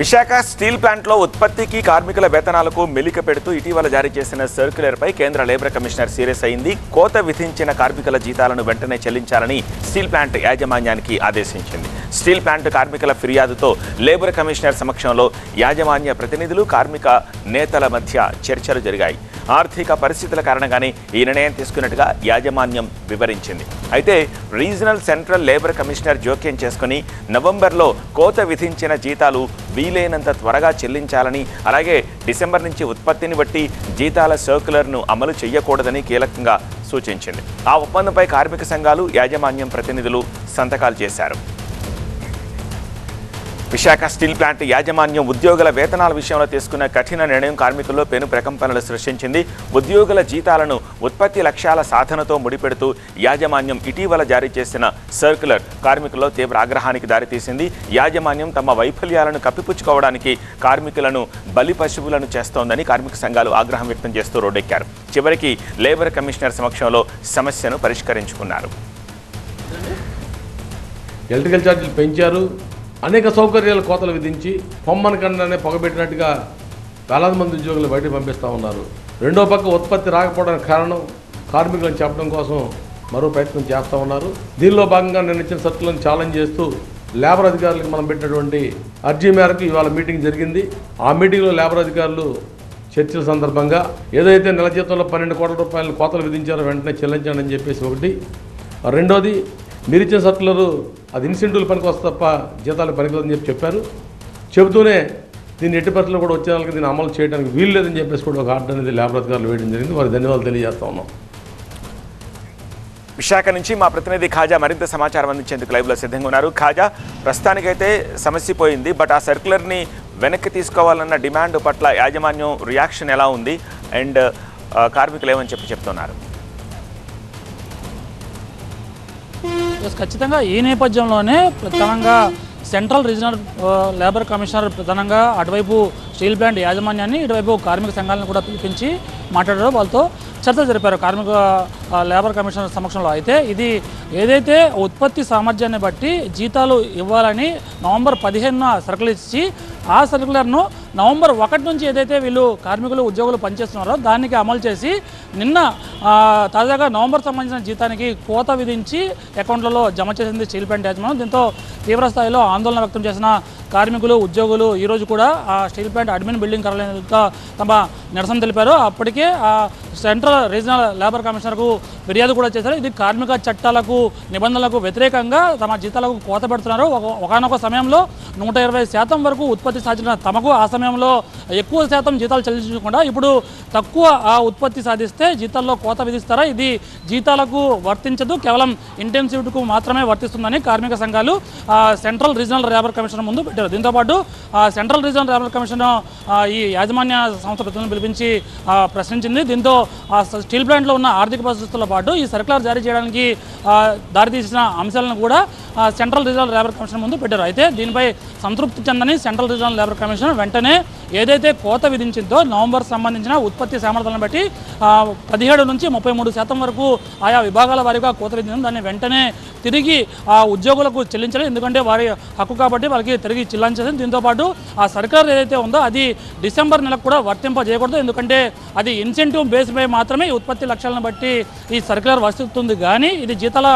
Visakha steel ప్లాంట్లో ఉత్పత్తికి కార్మికుల వేతనాలకు మెలిక పెడుతూ ఇటీవల జారీ చేసిన సర్క్యులర్పై కేంద్ర లేబర్ కమిషనర్ సీరియస్ అయింది. కోత విధించిన కార్మికుల జీతాలను వెంటనే చెల్లించాలని స్టీల్ ప్లాంట్ యాజమాన్యానికి ఆదేశించింది. స్టీల్ ప్లాంట్ కార్మికుల ఫిర్యాదుతో లేబర్ కమిషనర్ సమక్షంలో యాజమాన్య ప్రతినిధులు కార్మిక నేతల మధ్య చర్చలు జరిగాయి. ఆర్థిక పరిస్థితుల కారణంగానే ఈ నిర్ణయం తీసుకున్నట్టుగా యాజమాన్యం వివరించింది. అయితే రీజనల్ సెంట్రల్ లేబర్ కమిషనర్ జోక్యం చేసుకుని నవంబర్లో కోత విధించిన జీతాలు వీలైనంత త్వరగా చెల్లించాలని అలాగే డిసెంబర్ నుంచి ఉత్పత్తిని బట్టి జీతాల సర్క్యులర్ను అమలు చేయకూడదని కీలకంగా సూచించింది. ఆ ఒప్పందంపై కార్మిక సంఘాలు యాజమాన్యం ప్రతినిధులు సంతకాలు చేశారు. విశాఖ స్టీల్ ప్లాంట్ యాజమాన్యం ఉద్యోగుల వేతనాల విషయంలో తీసుకున్న కఠిన నిర్ణయం కార్మికుల్లో పెను ప్రకంపనలు సృష్టించింది. ఉద్యోగుల జీతాలను ఉత్పత్తి లక్ష్యాల సాధనతో ముడిపెడుతూ యాజమాన్యం ఇటీవల జారీ చేసిన సర్క్యులర్ కార్మికుల్లో తీవ్ర ఆగ్రహానికి దారితీసింది. యాజమాన్యం తమ వైఫల్యాలను కప్పిపుచ్చుకోవడానికి కార్మికులను బలి పశువులను చేస్తోందని కార్మిక సంఘాలు ఆగ్రహం వ్యక్తం చేస్తూ రోడ్డెక్కారు. చివరికి లేబర్ కమిషనర్ సమక్షంలో సమస్యను పరిష్కరించుకున్నారు. ఎలక్ట్రికల్ ఛార్జీలు పెంచారు. అనేక సౌకర్యాల కోతలు విధించి కొమ్మని కన్నానే పొగబెట్టినట్టుగా వేలాది మంది ఉద్యోగులు బయటకు పంపిస్తూ ఉన్నారు. రెండో పక్క ఉత్పత్తి రాకపోవడానికి కారణం కార్మికులను చెప్పడం కోసం మరో ప్రయత్నం చేస్తూ ఉన్నారు. దీనిలో భాగంగా నిన్న ఇచ్చిన సర్కులను ఛాలెంజ్ చేస్తూ లేబర్ అధికారులకు మనం పెట్టినటువంటి అర్జీ మేరకు ఇవాళ మీటింగ్ జరిగింది. ఆ మీటింగ్లో లేబర్ అధికారులు చర్చల సందర్భంగా ఏదైతే నెల జీతంలో పన్నెండు కోట్ల రూపాయలు కోతలు విధించారో వెంటనే చెల్లించండి అని చెప్పేసి ఒకటి. రెండోది మీరు ఇచ్చిన సర్కులరు అది ఇన్సెంటివ్లు పనికి వస్తే తప్ప జీతాలు పనికిదని చెప్పి చెప్పారు. చెబుతూనే దీన్ని ఎట్టి పరిస్థితుల్లో కూడా వచ్చే వాళ్ళకి దీన్ని అమలు చేయడానికి వీలు లేదని చెప్పేసి కూడా ఒక ఆర్డర్ అనేది లేబర్ అధికారులు వేయడం జరిగింది. వారి ధన్యవాదాలు తెలియజేస్తా ఉన్నాం. విశాఖ నుంచి మా ప్రతినిధి ఖాజా మరింత సమాచారం అందించేందుకు లైవ్లో సిద్ధంగా ఉన్నారు. ఖాజా ప్రస్తుతానికైతే సమస్య పోయింది బట్ ఆ సర్క్యులర్ని వెనక్కి తీసుకోవాలన్న డిమాండ్ పట్ల యాజమాన్యం రియాక్షన్ ఎలా ఉంది? అండ్ కార్మికులు ఏమని చెప్పి చెప్తున్నారు? ఎస్ ఖచ్చితంగా ఈ నేపథ్యంలోనే ప్రధానంగా సెంట్రల్ రీజనల్ లేబర్ కమిషనర్ ప్రధానంగా అటువైపు స్టీల్ ప్లాంట్ యాజమాన్యాన్ని ఇటువైపు కార్మిక సంఘాలను కూడా పిలిపించి మాట్లాడారు. వాళ్ళతో చర్చ జరిపారు కార్మిక లేబర్ కమిషనర్ సమక్షంలో. అయితే ఇది ఏదైతే ఉత్పత్తి సామర్థ్యాన్ని బట్టి జీతాలు ఇవ్వాలని నవంబర్ పదిహేనున సర్కులు ఇచ్చి ఆ సర్కులర్ను నవంబర్ ఒకటి నుంచి ఏదైతే వీళ్ళు కార్మికులు ఉద్యోగులు పనిచేస్తున్నారో దానికి అమలు చేసి నిన్న తాజాగా నవంబర్ సంబంధించిన జీతానికి కోత విధించి అకౌంట్లలో జమ చేసింది స్టీల్ ప్లాంట్ యాజమాన్యం దీంతో తీవ్ర స్థాయిలో ఆందోళన వ్యక్తం చేసిన కార్మికులు ఉద్యోగులు ఈరోజు కూడా ఆ స్టీల్ ప్లాంట్ అడ్మిన్ బిల్డింగ్ కార్యాలయం తమ నిరసన తెలిపారు. అప్పటికే ఆ సెంట్రల్ రీజనల్ లేబర్ కమిషనర్కు ఫిర్యాదు కూడా చేశారు. ఇది కార్మిక చట్టాలకు నిబంధనలకు వ్యతిరేకంగా తమ జీతాలకు కోత పెడుతున్నారు. ఒకనొక సమయంలో నూట ఇరవై శాతం వరకు ఉత్పత్తి సాధించిన తమకు ఆ సమయంలో ఎక్కువ శాతం జీతాలు చెల్లించకుండా ఇప్పుడు తక్కువ ఆ ఉత్పత్తి సాధిస్తే జీతాల్లో కోత విధిస్తారా? ఇది జీతాలకు వర్తించదు. కేవలం ఇంటెన్సివ్కు మాత్రమే వర్తిస్తుందని కార్మిక సంఘాలు సెంట్రల్ రీజనల్ లేబర్ కమిషన్ ముందు పెట్టారు. దీంతోపాటు సెంట్రల్ రీజనల్ లేబర్ కమిషన్ ఈ యాజమాన్య సంస్థ ప్రతినిధులను పిలిపించి ప్రశ్నించింది. దీంతో ఆ స్టీల్ ప్లాంట్లో ఉన్న ఆర్థిక పరిస్థితులతో పాటు ఈ సర్కులర్ జారీ చేయడానికి దారితీసిన అంశాలను కూడా సెంట్రల్ రీజనల్ లేబర్ కమిషన్ ముందు పెట్టారు. అయితే దీనిపై సంతృప్తి చెందని సెంట్రల్ రీజనల్ లేబర్ కమిషన్ వెంటనే ఏదైతే కోత విధించిందో నవంబర్ సంబంధించిన ఉత్పత్తి సామర్థ్యాలను బట్టి పదిహేడు నుంచి ముప్పై మూడు శాతం వరకు ఆయా విభాగాల వారీగా కోత విధించడం దాన్ని వెంటనే తిరిగి ఆ ఉద్యోగులకు చెల్లించాలి ఎందుకంటే వారి హక్కు కాబట్టి వాళ్ళకి తిరిగి చెల్లించాలి దీంతోపాటు ఆ సర్కార్ ఏదైతే ఉందో అది డిసెంబర్ నెలకు కూడా వర్తింపజేయకూడదు. ఎందుకంటే అది ఇన్సెంటివ్ బేస్ పై మాత్రమే ఉత్పత్తి లక్ష్యాలను బట్టి ఈ సర్క్యులర్ వర్తిస్తుంది. కానీ ఇది జీతాల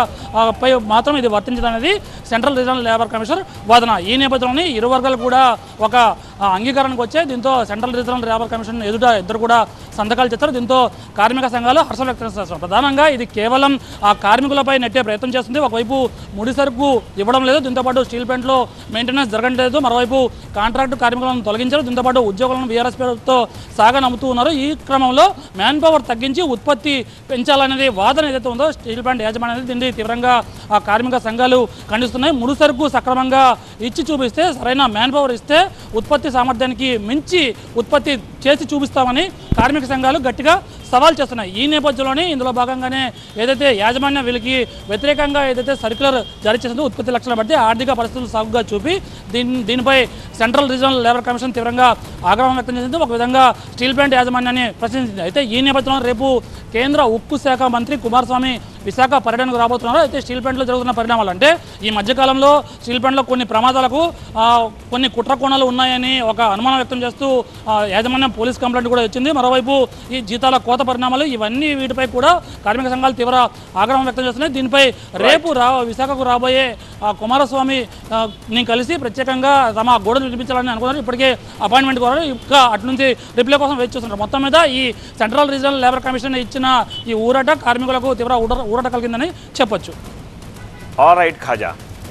పై మాత్రం ఇది వర్తించదనేది సెంట్రల్ రీజనల్ లేబర్ కమిషనర్ వాదన. ఈ నేపథ్యంలోనే ఇరు వర్గాలు కూడా ఒక అంగీకారానికి వచ్చాయి దీంతో సెంట్రల్ రీజనల్ లేబర్ కమిషన్ ఎదుట ఇద్దరు కూడా సంతకాలు చేస్తారు. దీంతో కార్మిక సంఘాలు హర్షం వ్యక్తం చేస్తారు ప్రధానంగా ఇది కేవలం ఆ కార్మికులపై నెట్టే ప్రయత్నం చేస్తుంది. ఒకవైపు ముడి సరుకు ఇవ్వడం లేదు దీంతోపాటు స్టీల్ ప్లాంట్లో మెయింటెనెన్స్ జరగట్లేదు. మరోవైపు కాంట్రాక్ట్ కార్మికులను తొలగించారు. దీంతోపాటు ఉద్యోగులను బీఆర్ఎస్ పేరుతో సాగా నమ్ముతూ ఉన్నారు. ఈ క్రమంలో మ్యాన్ పవర్ తగ్గించి ఉత్పత్తి పెంచాలనేది వాదన ఏదైతే ఉందో స్టీల్ ప్లాంట్ యాజమాన్యం అనేది దీన్ని తీవ్రంగా ఆ కార్మిక సంఘాలు ఖండిస్తున్నాయి. ముడి సరుకు సక్రమంగా ఇచ్చి చూపిస్తే సరైన మ్యాన్ పవర్ ఇస్తే ఉత్పత్తి సామర్థ్యానికి మించి ఉత్పత్తి చేసి చూపిస్తామని కార్మిక సంఘాలు గట్టిగా సవాల్ చేస్తున్నాయి. ఈ నేపథ్యంలోనే ఇందులో భాగంగానే ఏదైతే యాజమాన్యం వీళ్ళకి వ్యతిరేకంగా ఏదైతే సర్క్యులర్ జారీ చేసిందో ఉత్పత్తి లక్షణం బట్టి ఆర్థిక పరిస్థితులు సాగుగా చూపి దీని దీనిపై సెంట్రల్ రీజనల్ లేబర్ కమిషన్ తీవ్రంగా ఆగ్రహం వ్యక్తం చేసింది. ఒక విధంగా స్టీల్ ప్లాంట్ యాజమాన్యాన్ని ప్రశ్నించింది. అయితే ఈ నేపథ్యంలో రేపు కేంద్ర ఉక్కు శాఖ మంత్రి కుమారస్వామి విశాఖ పర్యటనకు రాబోతున్నారు. అయితే స్టీల్ ప్లాంట్లో జరుగుతున్న పరిణామాలు అంటే ఈ మధ్యకాలంలో స్టీల్ ప్లాంట్లో కొన్ని ప్రమాదాలకు కొన్ని కుట్ర కోణాలు ఉన్నాయని ఒక అనుమానం వ్యక్తం చేస్తూ యాజమాన్యం పోలీస్ కంప్లైంట్ కూడా వచ్చింది. మరోవైపు ఈ జీతాల కోత పరిణామాలు ఇవన్నీ వీటిపై కూడా కార్మిక సంఘాలు తీవ్ర ఆగ్రహం వ్యక్తం చేస్తున్నాయి. దీనిపై రేపు రా విశాఖకు రాబోయే కుమారస్వామి ఆ, ని కలిసి ప్రత్యేకంగా తమ గోడను వినిపించాలని అనుకున్నారు. ఇప్పటికే అపాయింట్మెంట్ కోరారు. ఇంకా అటు నుంచి రిప్లై కోసం వెయిట్ చేస్తున్నారు. మొత్తం మీద ఈ సెంట్రల్ రీజనల్ లేబర్ కమిషన్ ఇచ్చిన ఈ ఊరట కార్మికులకు తీవ్ర ఊరట కలిగిందని చెప్పొచ్చు. All right Khaja